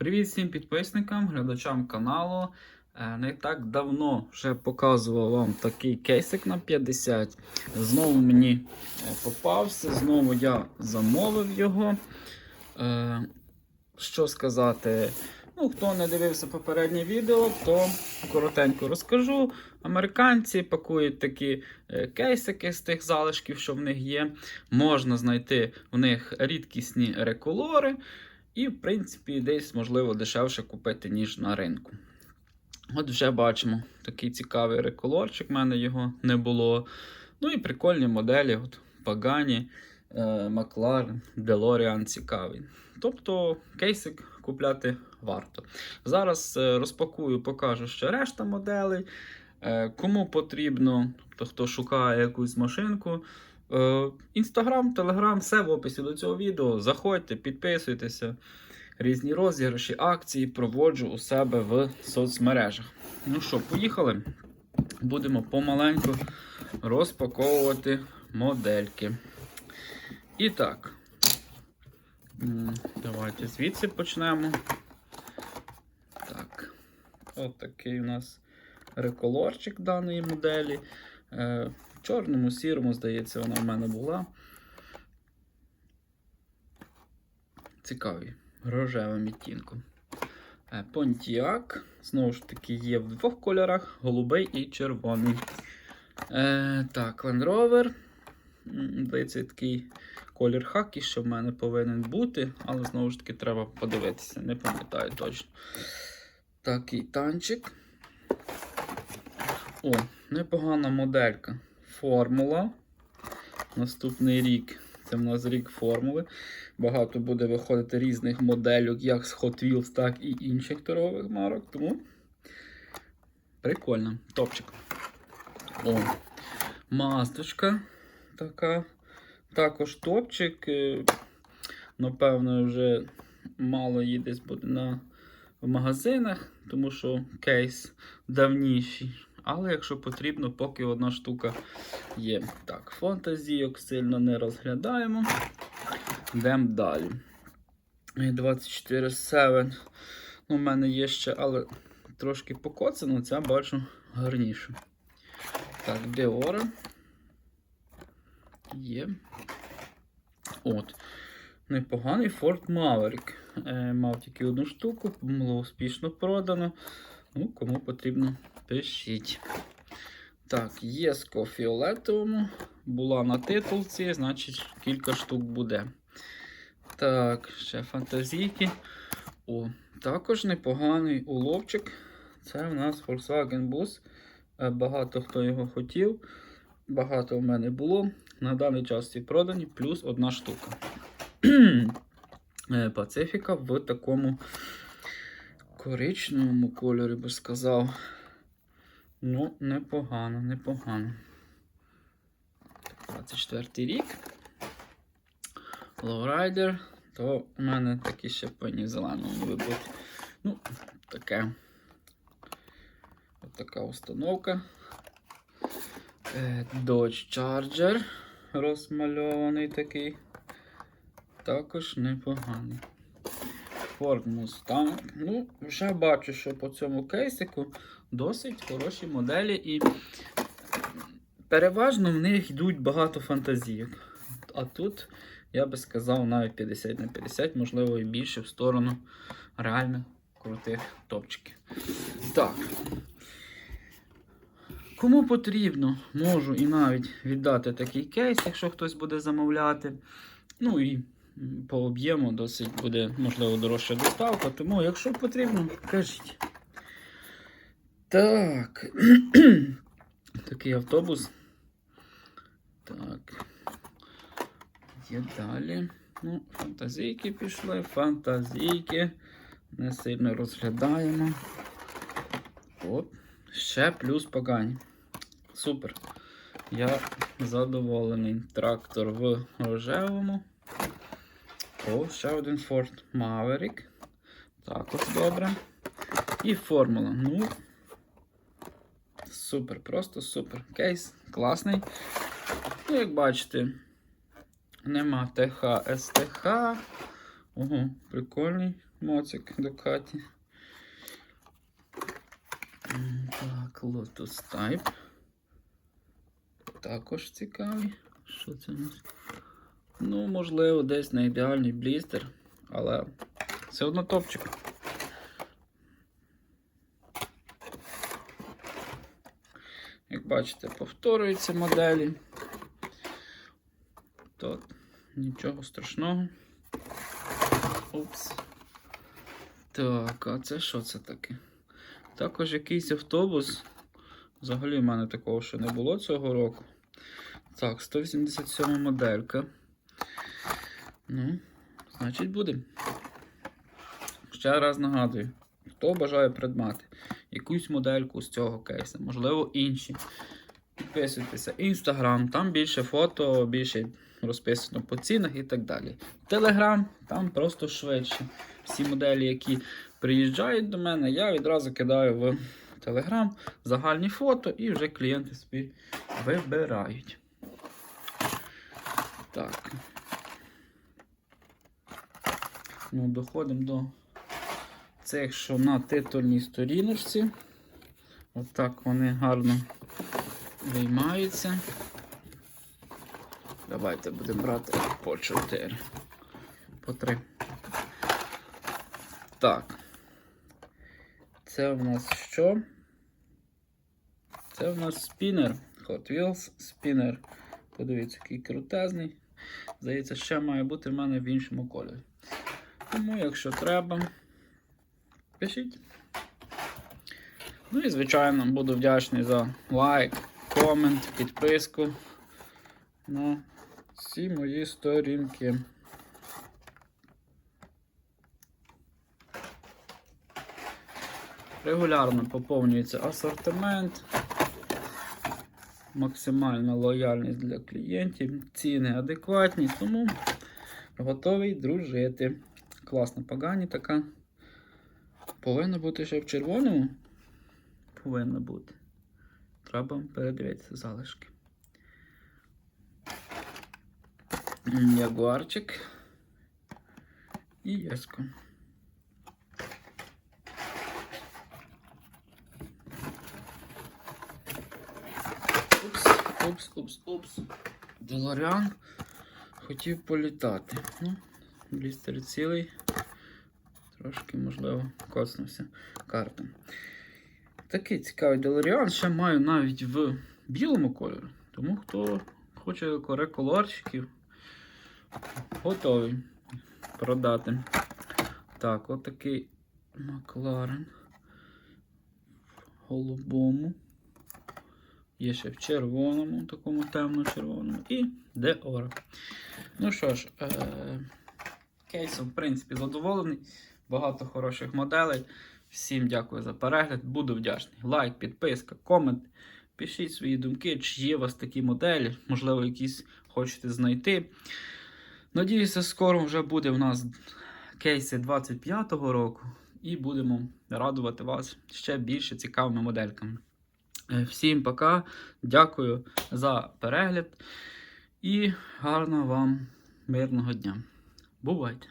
Привіт всім підписникам, глядачам каналу. Е, Не так давно вже показував вам такий кейсик на 50. Знову мені е, попався, знову я замовив його. Е, Що сказати? Ну, хто не дивився попереднє відео, то коротенько розкажу. Американці пакують такі кейсики з тих залишків, що в них є. Можна знайти в них рідкісні реколори. І, в принципі, десь, можливо, дешевше купити, ніж на ринку. От вже бачимо такий цікавий реколорчик, в мене його не було. Ну і прикольні моделі. От Pagani, е, McLaren, DeLorean цікавий. Тобто кейсик купляти варто. Зараз е, розпакую, покажу ще решта моделей. Е, Кому потрібно, тобто хто шукає якусь машинку. Інстаграм, Телеграм, все в описі до цього відео. Заходьте, підписуйтеся. Різні розіграші, акції проводжу у себе в соцмережах. Ну що, поїхали. Будемо помаленьку розпаковувати модельки. І так, давайте звідси почнемо. Так, от такий у нас реколорчик даної моделі. Чорному, сірому, здається, вона в мене була. Цікавий, рожевим відтінком. Е, Pontiac, знову ж таки, є в двох кольорах: голубий і червоний. Е, так, Land Rover. Здається, такий колір хакі, що в мене повинен бути, але знову ж таки треба подивитися, не пам'ятаю точно. Такий танчик. О, непогана моделька. Формула. Наступний рік. Це в нас рік формули. Багато буде виходити різних модельок, як з Hot Wheels, так і інших торгових марок. Тому прикольно. Топчик. О, маздочка така. Також топчик. Е, Напевно, вже мало її десь буде на в магазинах, тому що кейс давніший. Але якщо потрібно, поки одна штука є. Так, фантазійок сильно не розглядаємо. Йдемо далі. 24-7. Ну, У мене є ще, але трошки покоцано, ця бачу гарніше. Так, Деора. Є. От. Непоганий Ford Maverick. Е, мав тільки одну штуку, було успішно продано. Ну, кому потрібно, пишіть. Так, єско фіолетовому. Була на титулці, значить кілька штук буде. Так, ще фантазійки. О, також непоганий уловчик. Це в нас Volkswagen Bus. Е, Багато хто його хотів. Багато в мене було. На даний час ці продані, плюс одна штука. Е, Пацифіка в такому коричневому кольорі би сказав. Ну, непогано, непогано. 24 рік. Lowrider, то у мене такі ще пені в зеленому би бути. Ну, таке. Ось така установка. Е, Dodge Charger розмальований такий. Також непоганий. Ford Mustang. Ну, вже бачу, що по цьому кейсику досить хороші моделі і переважно в них йдуть багато фантазійок. А тут, я би сказав, навіть 50 на 50, можливо, і більше в сторону реально крутих топчиків. Так. Кому потрібно, можу і навіть віддати такий кейс, якщо хтось буде замовляти. Ну і по об'єму досить буде, можливо, дорожча доставка. Тому, якщо потрібно, кажіть. Так. Такий автобус. Так. Є далі. Ну, фантазійки пішли, фантазійки. Не сильно розглядаємо. Оп. Ще плюс погані. Супер. Я задоволений. Трактор в рожевому. О, ще один Ford Maverick. Також добре. І формула. Ну, супер, просто супер. Кейс класний. Ну, як бачите, нема ТХ, СТХ. Ого, прикольний моцик Дукаті. М, Так, Lotus Type. Також цікавий. Що це у нас? Ну, можливо, десь не ідеальний блістер, але все одно топчик. Як бачите, повторюються моделі. Тут нічого страшного. Упс. Так, а це що це таке? Також якийсь автобус. Взагалі в мене такого ще не було цього року. Так, 187 моделька. Ну, значить буде. Ще раз нагадую, хто бажає придбати якусь модельку з цього кейса, можливо, інші. Підписуйтеся. Інстаграм, там більше фото, більше розписано по цінах і так далі. Телеграм, там просто швидше. Всі моделі, які приїжджають до мене, я відразу кидаю в Телеграм загальні фото і вже клієнти собі вибирають. Так. Ну, доходимо до цих, що на титульній сторіночці. Отак вони гарно виймаються. Давайте будемо брати по 4, по 3. Так. Це в нас що? Це в нас спінер. Hot Wheels спінер. Подивіться, який крутезний. Здається, ще має бути в мене в іншому кольорі. Тому, якщо треба, пишіть. Ну і, звичайно, буду вдячний за лайк, комент, підписку на всі мої сторінки. Регулярно поповнюється асортимент, максимальна лояльність для клієнтів, ціни адекватні, тому готовий дружити. Класна погані така. Повинна бути ще в червоному. Повинна бути. Треба передивитися залишки. Ягуарчик і єско. Упс, упс, упс, упс. Делоріан хотів політати. Ну, блістер цілий. Трошки, можливо, коснувся картом. Такий цікавий Делоріан. Ще маю навіть в білому кольорі. Тому хто хоче кореколорчиків, готовий продати. Так, отакий Макларен. В голубому. Є ще в червоному, такому темно-червоному. І Деора. Ну що ж, е- кейсом, в принципі, задоволений. Багато хороших моделей. Всім дякую за перегляд. Буду вдячний. Лайк, підписка, комент. Пишіть свої думки, чи є у вас такі моделі, можливо, якісь хочете знайти. Надіюся, скоро вже буде у нас кейси 25-го року, і будемо радувати вас ще більше цікавими модельками. Е, Всім пока. Дякую за перегляд і гарного вам мирного дня. Бувайте!